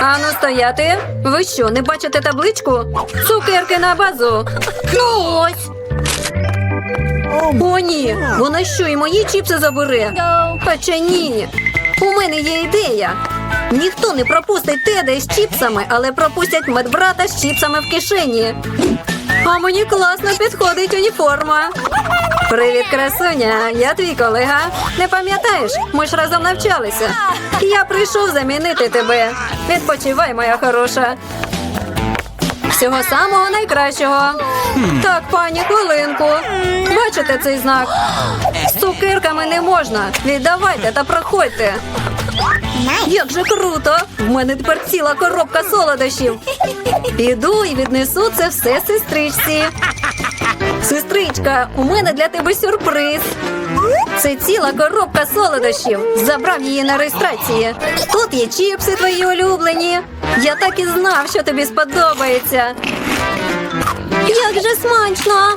Ану стояти. Ви що, не бачите табличку? Цукерки на базу. Ну ось. О, ні. Вона що, і мої чіпси забере? Хоча ні. У мене є ідея. Ніхто не пропустить Теда з чіпсами, але пропустять медбрата з чіпсами в кишені. А мені класно підходить уніформа. Привіт, красуня. Я твій колега. Не пам'ятаєш? Ми ж разом навчалися. Я прийшов замінити тебе. Відпочивай, моя хороша. Всього самого найкращого. Так, пані, хвилинку. Бачите цей знак? З цукерками не можна. Віддавайте та проходьте. Як же круто! В мене тепер ціла коробка солодощів. Піду і віднесу це все сестричці. Сестричка, у мене для тебе сюрприз. Це ціла коробка солодощів. Забрав її на реєстрації. Тут є чіпси твої улюблені. Я так і знав, що тобі сподобається. Як же смачно!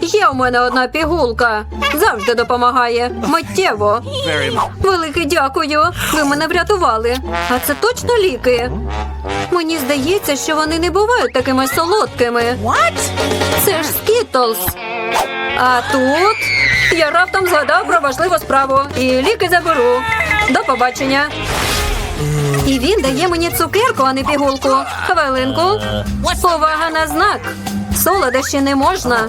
Є у мене одна пігулка. Завжди допомагає. Миттєво. Велике дякую. Ви мене врятували. А це точно ліки. Мені здається, що вони не бувають такими солодкими. Це ж Скітлз. А тут я раптом згадав про важливу справу і ліки заберу. До побачення. І він дає мені цукерку, а не пігулку. Хвилинку. Увага на знак. Солодощі не можна.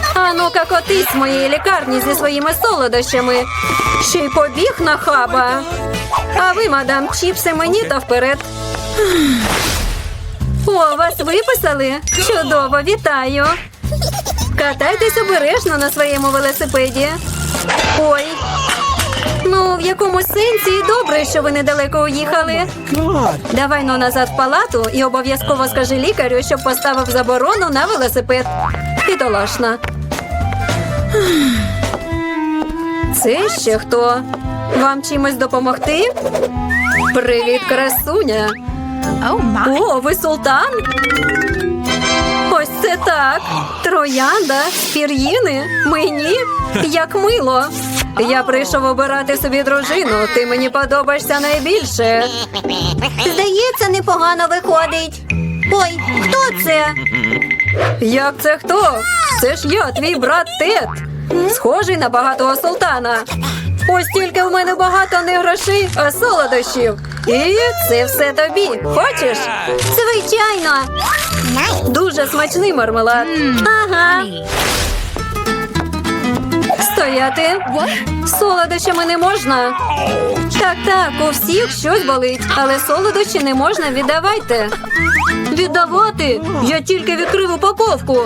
А ну-ка котись з моєї лікарні зі своїми солодощами. Ще й побіг на хаба. А ви, мадам, чіпси мені та вперед. О, вас виписали? Чудово, вітаю. Катайтесь обережно на своєму велосипеді. Ой. Ну, в якому сенсі добре, що ви недалеко уїхали. Давай ну назад в палату і обов'язково скажи лікарю, щоб поставив заборону на велосипед. Бідолашна. Це ще хто? Вам чимось допомогти? Привіт, красуня. О, ви султан? Ось це так. Троянда, пір'їни, мені. Як мило. Я прийшов обирати собі дружину. Ти мені подобаєшся найбільше. Здається, непогано виходить. Ой, хто це? Як це хто? Це ж я, твій брат Тед. Схожий на багатого султана. Ось тільки в мене багато не грошей, а солодощів. І це все тобі. Хочеш? Звичайно. Дуже смачний мармелад. Ага. Стояти. Солодощами не можна. Так, так, у всіх щось болить, але солодощі не можна віддавайте. Віддавати? Я тільки відкрив упаковку.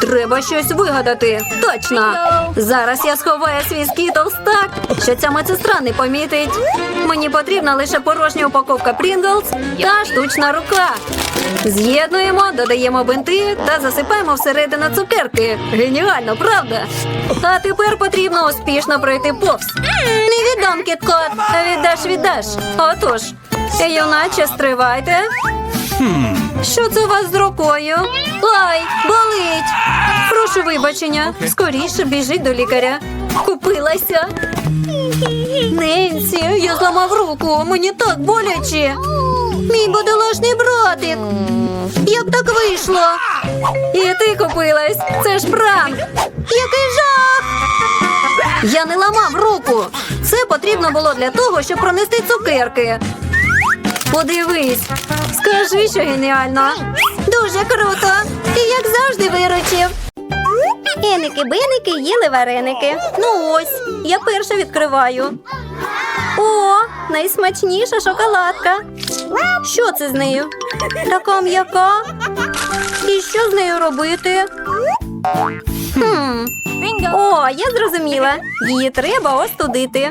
Треба щось вигадати. Точно. Зараз я сховаю свій скітлс так, що ця медсестра не помітить. Мені потрібна лише порожня упаковка Pringles та штучна рука. З'єднуємо, додаємо бинти та засипаємо всередину цукерки. Геніально, правда? А тепер потрібно успішно пройти повз. Не віддам кіткот, віддаш, віддаш. Отож, юначе стривайте. Що це у вас з рукою? Ай, болить. Прошу вибачення. Скоріше біжіть до лікаря. Купилася. Ненсі, я зламав руку. Мені так боляче. Мій бодолашний братик. Як так вийшло? І ти купилась. Це ж пранк. Який жах! Я не ламав руку. Це потрібно було для того, щоб пронести цукерки. Подивись, скажи, що геніально. Дуже круто. І як завжди виручив. Еники-беники їли вареники. Ну ось, я перша відкриваю. О, найсмачніша шоколадка. Що це з нею? Така м'яка. І що з нею робити? Хм. О, я зрозуміла. Її треба остудити.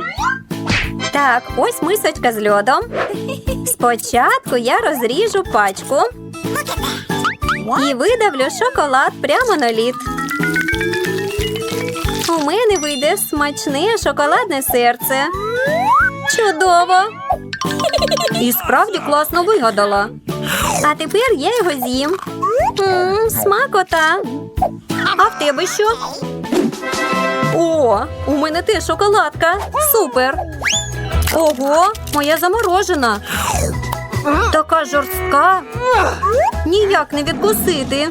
Так, ось мисочка з льодом. Спочатку я розріжу пачку і видавлю шоколад прямо на лід. У мене вийде смачне шоколадне серце. Чудово! І справді класно вигадала. А тепер я його з'їм. Смакота. А в тебе що? О, у мене теж шоколадка. Супер. Ого, моя заморожена. Така жорстка. Ніяк не відкусити.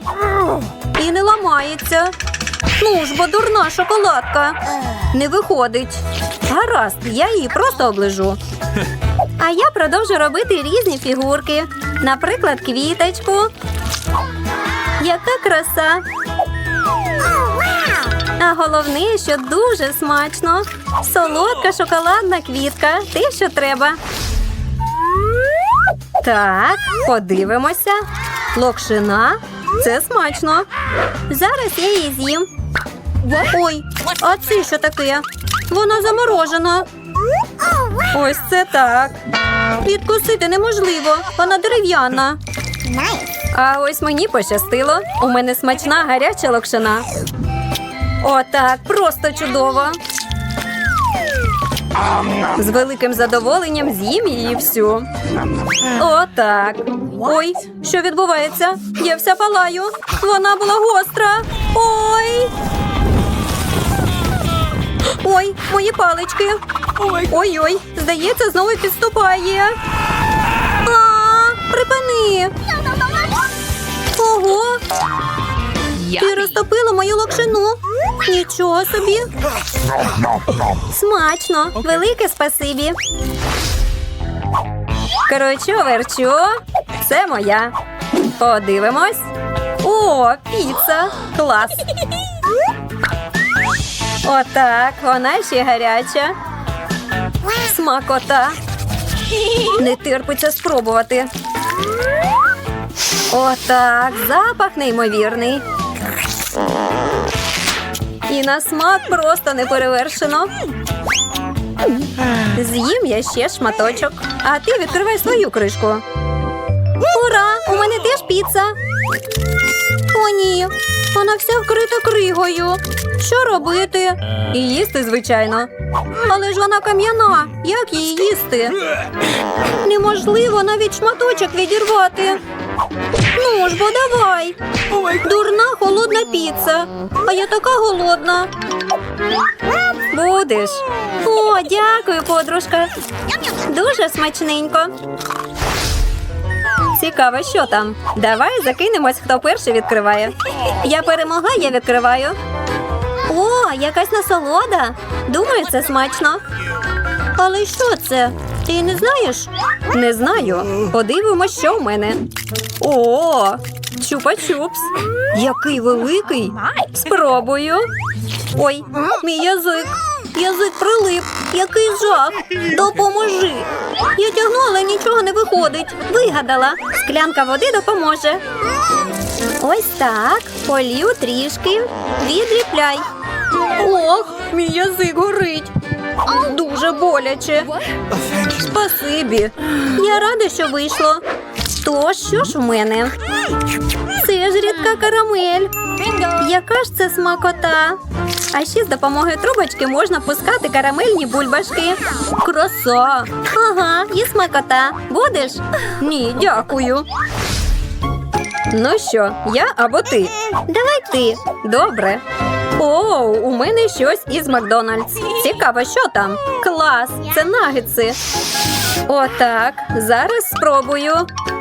І не ламається. Ну ж, бо дурна шоколадка. Не виходить. Гаразд, я її просто оближу. А я продовжу робити різні фігурки. Наприклад, квіточку. Яка краса. А головне, що дуже смачно. Солодка шоколадна квітка. Те, що треба. Так, подивимося. Локшина. Це смачно. Зараз я її з'їм. Ой, а це що таке? Вона заморожена. Ось це так. Відкусити неможливо, вона дерев'яна. А ось мені пощастило. У мене смачна гаряча локшина. Отак, просто чудово. З великим задоволенням з'їм її всю. Отак. Ой, що відбувається? Я вся палаю. Вона була гостра. Ой. Ой, мої палички. Ой-ой, здається, знову підступає. А, припини. Ого, ти розтопила мою локшину. Нічого собі. Смачно. Велике спасибі. Кручу, верчу. Це моя. Подивимось. О, піца. Клас. Отак, вона ще гаряча. Смакота. Не терпиться спробувати. Отак, запах неймовірний. І на смак просто не перевершено. З'їм я ще шматочок, а ти відкривай свою кришку. Ура! У мене теж піца. Ні, вона вся вкрита кригою. Що робити? І їсти, звичайно. Але ж вона кам'яна. Як її їсти? Неможливо навіть шматочок відірвати. Ну ж бо давай. Дурна холодна піца. А я така голодна. Будеш. О, дякую, подружка. Дуже смачненько. Цікаво, що там. Давай закинемось, хто перший відкриває. Я перемогла, я відкриваю. О, якась насолода. Думаю, це смачно. Але що це? Ти не знаєш? Не знаю. Подивимось, що в мене. О, Чупа-чупс. Який великий. Спробую. Ой, мій язик. Язик прилип. Який жах. Допоможи. Я тягну, але нічого не виходить. Вигадала. Склянка води допоможе. Ось так. Полью трішки. Відліпляй. Ох, мій язик горить. Дуже боляче. Спасибі. Я рада, що вийшло. То що ж в мене? Це ж рідка карамель. Яка ж це смакота? А ще з допомогою трубочки можна пускати карамельні бульбашки. Краса! Ага, і смакота. Будеш? Ні, дякую. Ну що, я або ти? Давай ти. Добре. Оу, у мене щось із Макдональдс. Цікаво, що там? Клас, це нагетси. Отак. Зараз спробую.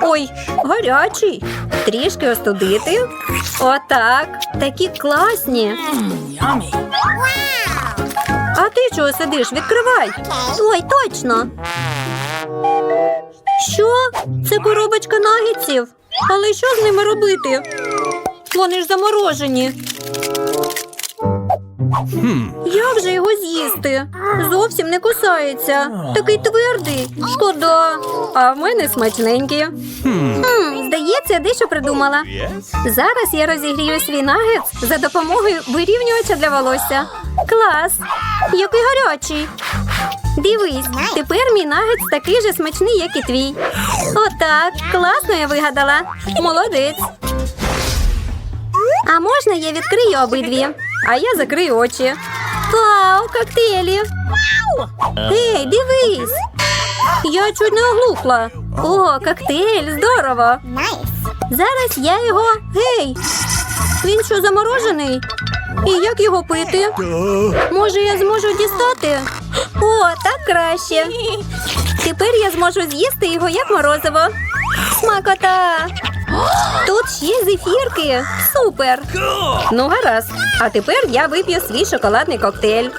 Ой, гарячий. Трішки остудити. Отак. Такі класні. А ти чого сидиш? Відкривай. Ой, точно. Що? Це коробочка нагетсів. Але що з ними робити? Вони ж заморожені. Як же його з'їсти? Зовсім не кусається. Такий твердий. Шкода. А в мене смачненький. Хм, здається, я дещо придумала. Зараз я розігрію свій нагетс за допомогою вирівнювача для волосся. Клас! Який гарячий. Дивись, тепер мій нагетс такий же смачний, як і твій. Отак, класно я вигадала. Молодець. А можна я відкрию обидві? А я закрию очі. Вау, коктейлі! Ей, дивись! Я чуть не оглухла. О, коктейль, здорово! Зараз я його. Гей! Він що заморожений? І як його пити? Може, я зможу дістати? О, так краще. Тепер я зможу з'їсти його як морозиво. Смакота! Тут ще зефірки. Супер! Ну, гаразд. А тепер я вип'ю свій шоколадний коктейль.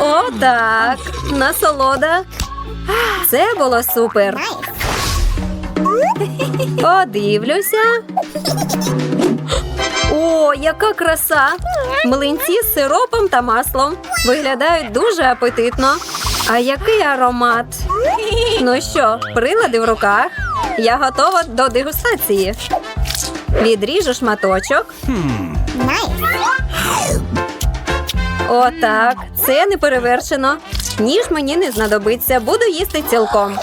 О, так. Насолода. Це було супер. Подивлюся. О, яка краса! Млинці з сиропом та маслом. Виглядають дуже апетитно. А який аромат? Ну що, прилади в руках? Я готова до дегустації. Відріжу шматочок. Отак, це не перевершено. Ніж мені не знадобиться, буду їсти цілком.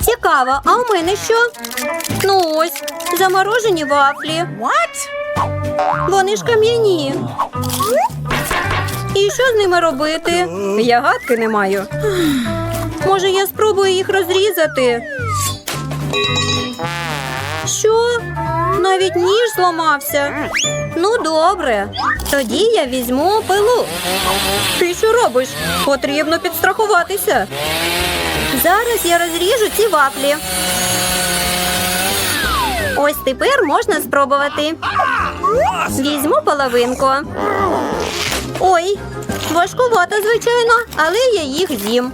Цікаво, а у мене що? Ну ось, заморожені вафлі. Вони ж кам'яні. І що з ними робити? Я гадки не маю. Може, я спробую їх розрізати? Що? Навіть ніж зламався. Ну, добре. Тоді я візьму пилу. Ти що робиш? Потрібно підстрахуватися. Зараз я розріжу ці вафлі. Ось тепер можна спробувати. Візьму половинку. Ой, важкувато, звичайно, але я їх з'їм.